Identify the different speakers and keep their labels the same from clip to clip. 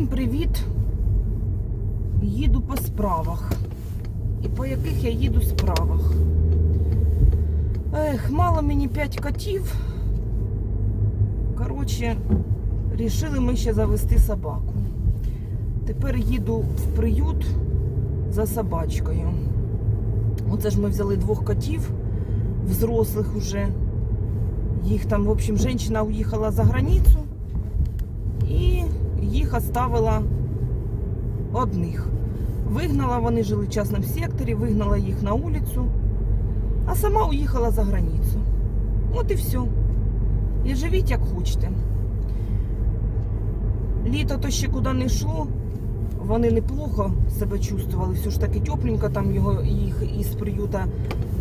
Speaker 1: Всім привіт! Їду по справах. І по яких я їду справах. Ех, мало мені 5 котів. Коротше, рішили ми ще завести собаку. Тепер їду в приют за собачкою. Оце ж ми взяли двох котів, взрослих уже. Їх там, в общем, жінка уїхала за границю і їх оставила одних. Вигнала, вони жили в частному секторі, вигнала їх на вулицю, а сама уїхала за границю. От і все. І живіть як хочете. Літо то ще куди не йшло, вони неплохо себе чувствували, все ж таки тепленько, там його, їх із приюта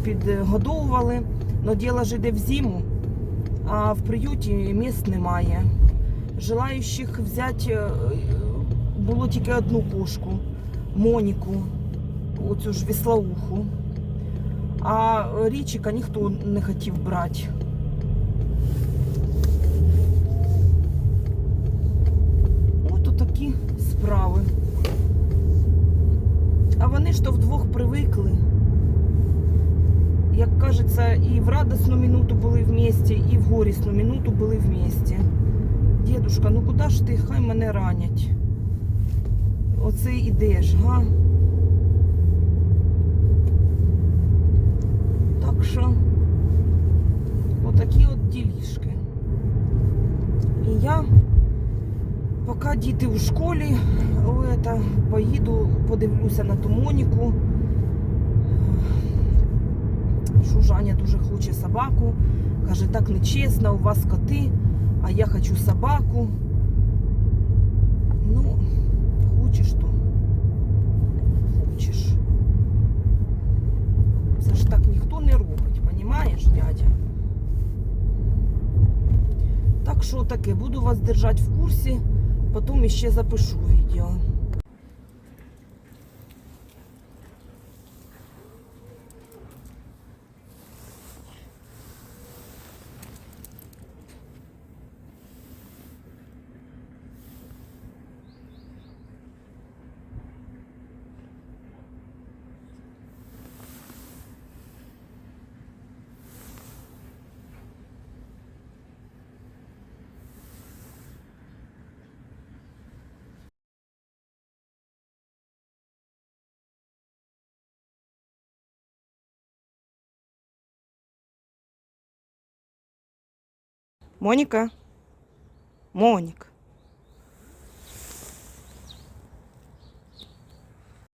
Speaker 1: підгодовували. Но діло ж йде в зиму, а в приюті місць немає. Желаючих взяти е, було тільки одну кошку, Моніку, оцю ж віслоуху. А річика ніхто не хотів брати. От такі справи. А вони ж то вдвох привикли. Як кажеться, і в радісну минуту були вместе, і в горісну минуту були вместе. Дідушка, ну куди ж ти? Хай мене ранять. Оце ідеш, га? Так що, отакі от ділішки. І я, поки діти в школі, это, поїду, подивлюся на ту Моніку. Жужаня дуже хоче собаку. Каже, так нечесно, у вас коти, а я хочу собаку. Ну, хочеш то. Хочеш. Це ж так ніхто не робить, понімаєш, дядя? Так що таке, буду вас держати в курсі, потім іще запишу відео. Моніка? Монік.